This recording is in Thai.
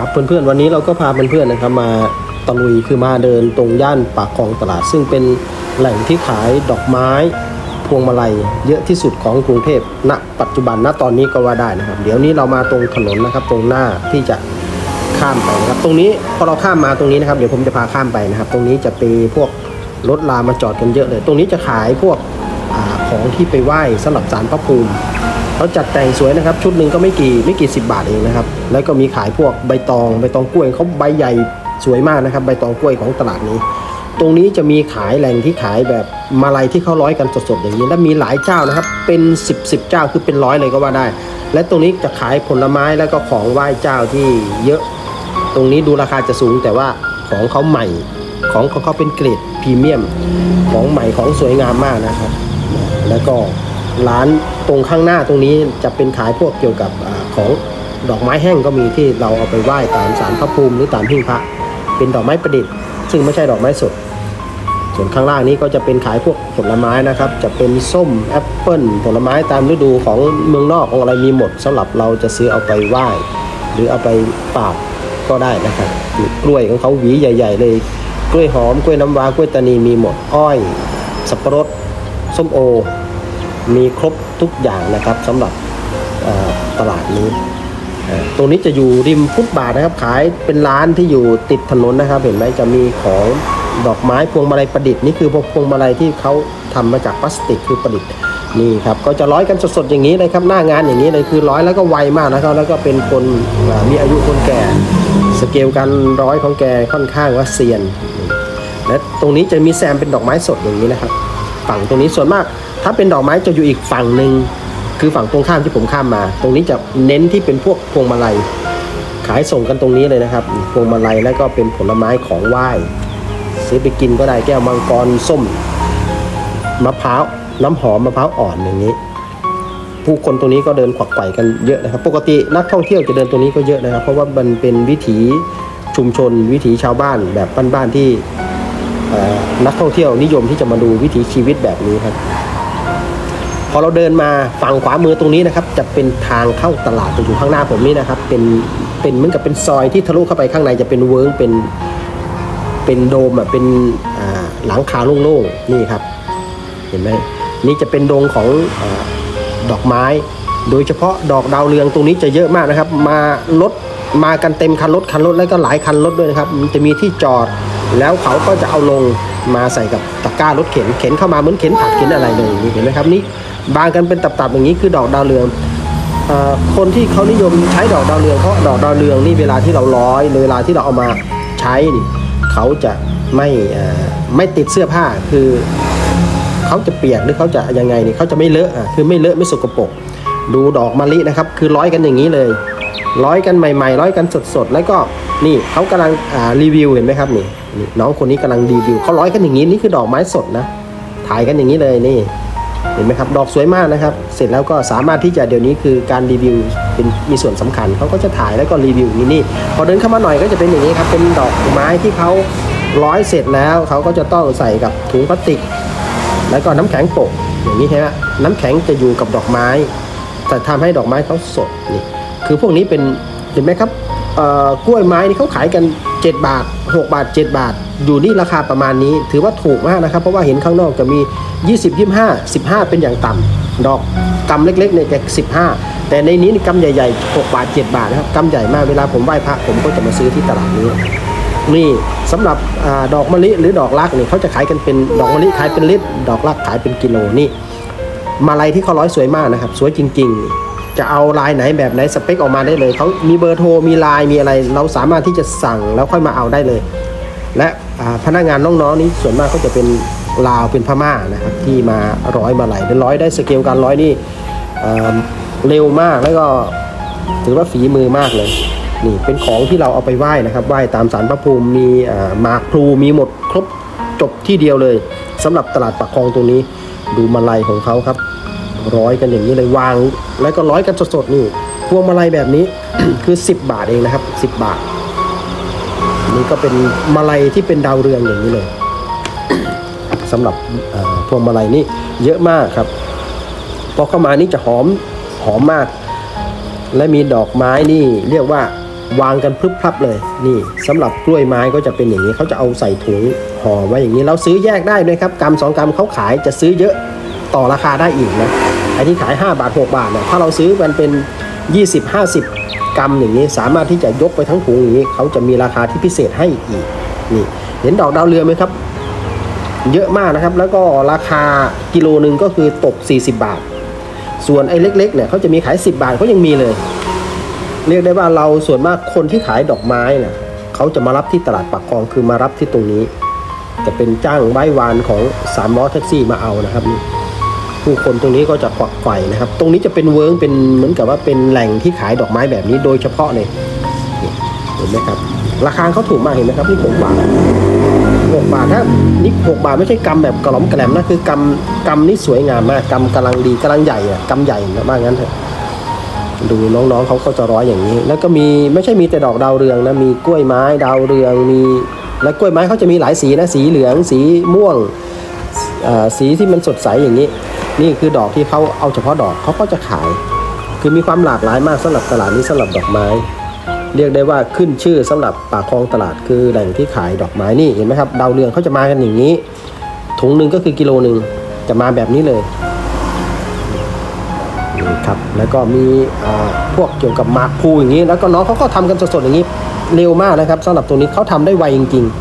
ครับเพื่อนๆวันนี้เราก็พาเพื่อนๆนะครับมาตะลุยคือมาเดินตรงย่านปากคลองตลาด ซึ่งเป็นแหล่งที่ขายดอกไม้พวงมาลัย เยอะที่สุดของกรุงเทพณปัจจุบันณตอนนี้ก็ว่าได้นะครับ เดี๋ยวนี้เรามาตรงถนนนะครับ ตรงหน้าที่จะข้ามไปนะครับ ตรงนี้พอเราข้ามมาตรงนี้นะครับ เดี๋ยวผมจะพาข้ามไปนะครับ ตรงนี้จะเป็นพวกรถลามาจอดกันเยอะเลย ตรงนี้จะขายพวกอของที่ไปไหว้สำหรับศาลพระภูมิ เขาจัดแต่งสวยนะครับ ชุดหนึ่งก็ไม่กี่ไม่กี่สิบบาทเองนะครับ แล้วก็มีขายพวกใบตองใบตองกล้วยเขาใบใหญ่สวยมากนะครับ ใบตองกล้วยของตลาดนี้ ตรงนี้จะมีขายแหล่งที่ขายแบบมาลัยที่เขาร้อยกันสดๆอย่างนี้ และมีหลายเจ้านะครับ เป็น 10บสเจ้าคือเป็นร้อยเลยก็ว่าได้ และตรงนี้จะขายผลไม้แล้วก็ของไหว้เจ้าที่เยอะ ตรงนี้ดูราคาจะสูงแต่ว่าของเขาใหม่ของของเขาเป็นเกรดพรีเมียม ของใหม่ของสวยงามมากนะครับ แล้วก็ ร้านตรงข้างหน้าตรงนี้จะเป็นขายพวกเกี่ยวกับอของดอกไม้แห้งก็มีที่เราเอาไปไหว้ตามศาลพระภูมิหรือตามหิ้งพระ เป็นดอกไม้ประดิษฐ์ ซึ่งไม่ใช่ดอกไม้สด ส่วนข้างล่างนี้ก็จะเป็นขายพวกผลไม้นะครับ จะเป็นส้มแอปเปิ้ลผลไม้ตามฤดูของเมืองนอกของอะไรมีหมดสำหรับเราจะซื้อเอาไปไหว้ หรือเอาไปปาดก็ได้นะครับกล้วยของเขาหวีใหญ่ ๆ เลยกล้วยหอมกล้วยน้ำว้ากล้วยตานีมีหมดอ้อย สับปะรดส้มโอ มีครบทุกอย่างนะครับสำหรับตลาดนี้ตรงนี้จะอยู่ริมฟุตบาทนะครับ ขายเป็นร้านที่อยู่ติดถนนนะครับ เห็นไหมจะมีของดอกไม้พวงมาลัยประดิษฐ์นี่คือพวพวงมาลัยที่เขาทำมาจากพลาสติกคือประดิษฐ์นี่ครับก็จะร้อยกันสดๆอย่างนี้เลยครับหน้างานอย่างนี้เลยคือร้อยแล้วก็ไวมากนะครับ แล้วก็เป็นคนมีอายุคนแก่ สเกลการร้อยของแกค่อนข้างว่าเซียน และตรงนี้จะมีแซมเป็นดอกไม้สดอย่างนี้นะครับ ฝั่งตรงนี้ส่วนมาก ถ้าเป็นดอกไม้จะอยู่อีกฝั่งหนึ่งคือฝั่งตรงข้ามที่ผมข้ามมา ตรงนี้จะเน้นที่เป็นพวกพวงมาลัย ขายส่งกันตรงนี้เลยนะครับ พวงมาลัยแล้วก็เป็นผลไม้ของไหว้ซื้อไปกินก็ได้แก้วมังกรส้มมะพร้าวน้ำหอมมะพร้าวอ่อนอย่างนี้ ผู้คนตรงนี้ก็เดินขวักไข่กันเยอะนะครับ ปกตินักท่องเที่ยวจะเดินตรงนี้ก็เยอะนะครับ เพราะว่ามันเป็นวิถีชุมชน วิถีชาวบ้านแบบบ้านๆที่นักท่องเที่ยวนิยมที่จะมาดูวิถีชีวิตแบบนี้ครับ พอเราเดินมาฝั่งขวามือตรงนี้นะครับ จะเป็นทางเข้าตลาดจะอยู่ข้างหน้าผมนี่นะครับ เป็นเป็นเหมือนกับเป็นซอยที่ทะลุเข้าไปข้างในจะเป็นเวิร์งเป็นเป็นโดมอะเป็นหลังคาโล่งๆนี่ครับ เห็นไหมนี่จะเป็นดงของอดอกไม้ โดยเฉพาะดอกดาวเรืองตรงนี้จะเยอะมากนะครับ มารถมากันเต็มคันรถคันรถแล้วก็หลายคันรถด้วยนะครับ มันจะมีที่จอดแล้วเขาก็จะเอาลง มาใส่กับตะกร้ารถเข็นเข็นเข้ามาเหมือนเข็นผักเข็นอะไรเลยเห็นไหมครับนี่บางกันเป็นตับๆอย่างนี้คือดอกดาวเรืองคนที่เขานิยมใช้ดอกดาวเรืองเพราะดอกดาวเรืองนี่เวลาที่เราร้อยเวลาที่เราเอามาใช้นี่เขาจะไม่ไม่ติดเสื้อผ้าคือเขาจะเปียกหรือเขาจะยังไงนี่เขาจะไม่เลอะอะคือไม่เลอะไม่สกปรกดูดอกมะลินะครับ คือร้อยกันอย่างนี้เลย ร้อยกันใหม่ๆ ร้อยกันสดๆ แล้วก็นี่เขากำลังรีวิวเห็นไหมครับนี่น้องคนนี้กำลังรีวิวเขาร้อยกันอย่างนี้นี่คือดอกไม้สดนะ ถ่ายกันอย่างนี้เลยนี่ เห็นไหมครับ ดอกสวยมากนะครับ เสร็จแล้วก็สามารถที่จะเดี๋ยวนี้คือการรีวิวเป็นมีส่วนสำคัญเขาก็จะถ่ายแล้วก็รีวิวอย่างนี้นี่พอเดินเข้ามาหน่อยก็จะเป็นอย่างนี้ครับเป็นดอกไม้ที่เขาร้อยเสร็จแล้วเขาก็จะต้องใส่กับถุงพลาสติก แล้วก็น้ำแข็งโปะอย่างนี้ใช่ไหมน้ำแข็งจะอยู่กับดอกไม้แต่ทำให้ดอกไม้เขาสดนี่ คือพวกนี้เป็นเห็นไหมครับกล้วยไม้นี่เขาขายกัน 7 บาท 6 บาท 7 บาท อยู่นี่ราคาประมาณนี้ ถือว่าถูกมากนะครับ เพราะว่าเห็นข้างนอกจะมี 20 25 15 เป็นอย่างต่ำดอกกำเล็กๆเนี่ยจะ15 แต่ในนี้นี่กำใหญ่ๆ 6 บาท 7 บาทนะครับกำใหญ่มากเวลาผมไหว้พระผมก็จะมาซื้อที่ตลาดนี้นี่สำหรับอดอกมะลิหรือดอกรักเนี่ยเขาจะขายกันเป็นดอกมะลิขายเป็นลิตรดอกรักขายเป็นกิโลนี่มาลัยที่เขาร้อยสวยมากนะครับ สวยจริง ๆ จะเอาลายไหนแบบไหนสเปคออกมาได้เลยเขามีเบอร์โทรมีลายมีอะไร เราสามารถที่จะสั่งแล้วค่อยมาเอาได้เลย และพนักงานน้องๆนี้ส่วนมากก็จะเป็นลาวเป็นพม่านะครับที่มาร้อยมาลัยร้อยได้สเกลการร้อยนี่เร็วมากแล้วก็ถือว่าฝีมือมากเลยนี่เป็นของที่เราเอาไปไหว้นะครับไหว้ตามสารพระภูมิมีหมากพลูมีหมดครบจบที่เดียวเลยสำหรับตลาดปากคลองตรงนี้ดูมาลัยของเขาครับ ร้อยกันอย่างนี้เลยวาง แล้วก็ร้อยกันสดๆนี่พวงมาลัยแบบนี้ คือ 10 บาทเองนะครับ 10 บาท นี่ก็เป็นมาลัยที่เป็นดาวเรืองอย่างนี้เลยสำหรับพวงมาลัยนี่เยอะมากครับพอเข้ามานี่จะหอมหอมมาก และมีดอกไม้นี่เรียกว่าวางกันพรึบพรับเลย นี่สำหรับกล้วยไม้ก็จะเป็นอย่างนี้เขาจะเอาใส่ถุงห่อไว้อย่างนี้เราซื้อแยกได้ด้วยครับกรัมสองกรัมเขาขายจะซื้อเยอะ ต่อราคาได้อีกนะไอ้ที่ขาย 5 บาท 6 บาทเนี่ยถ้าเราซื้อมันเป็น 20 50 กรัมอย่างนี้ สามารถที่จะยกไปทั้งถุงอย่างนี้ เขาจะมีราคาที่พิเศษให้อีกนี่เห็นดอกดาวเรืองไหมครับ เยอะมากนะครับ แล้วก็ราคากิโลหนึ่งก็คือตก 40 บาท ส่วนไอ้เล็กๆเนี่ยเขาจะมีขาย 10 บาทเขายังมีเลย เรียกได้ว่าเราส่วนมากคนที่ขายดอกไม้เนี่ยเขาจะมารับที่ตลาดปากคลองคือมารับที่ตรงนี้ จะเป็นจ้างไว้วานของสามล้อแท็กซี่มาเอานะครับนี่ ผู้คนตรงนี้ก็จะควักไฟนะครับ ตรงนี้จะเป็นเวิร์กเป็นเหมือนกับว่าเป็นแหล่งที่ขายดอกไม้แบบนี้โดยเฉพาะเลยนี่เห็นไหมครับ ราคาเขาถูกมากเห็นไหมครับนี่หกบาทหกบาทถ้านี่หกบาทไม่ใช่กำแบบกระหล่อมกระแหลมนะคือกำกำนี่สวยงามมากกำกำลังดีกำลังใหญ่อะกำใหญ่นะว่างั้นเถอะดูน้องๆเขาก็จะร้อยอย่างนี้ แล้วก็มีไม่ใช่มีแต่ดอกดาวเรืองนะมีกล้วยไม้ดาวเรืองมีและกล้วยไม้เขาจะมีหลายสีนะสีเหลืองสีม่วงอ่อสีที่มันสดใสอย่างนี้ นี่คือดอกที่เขาเอาเฉพาะดอกเขาก็จะขาย คือมีความหลากหลายมากสำหรับตลาดนี้สำหรับดอกไม้ เรียกได้ว่าขึ้นชื่อสำหรับปากคลองตลาดคือแหล่งที่ขายดอกไม้นี่เห็นไหมครับดาวเรืองเขาจะมากันอย่างนี้ ถุงหนึ่งก็คือกิโลหนึ่งจะมาแบบนี้เลยนี่ครับแล้วก็มีพวกเกี่ยวกับหมากพลูอย่างนี้ แล้วก็น้องเขาก็ทำกันสดๆอย่างนี้เร็วมากนะครับสำหรับตัวนี้เขาทำได้ไวจริง ๆ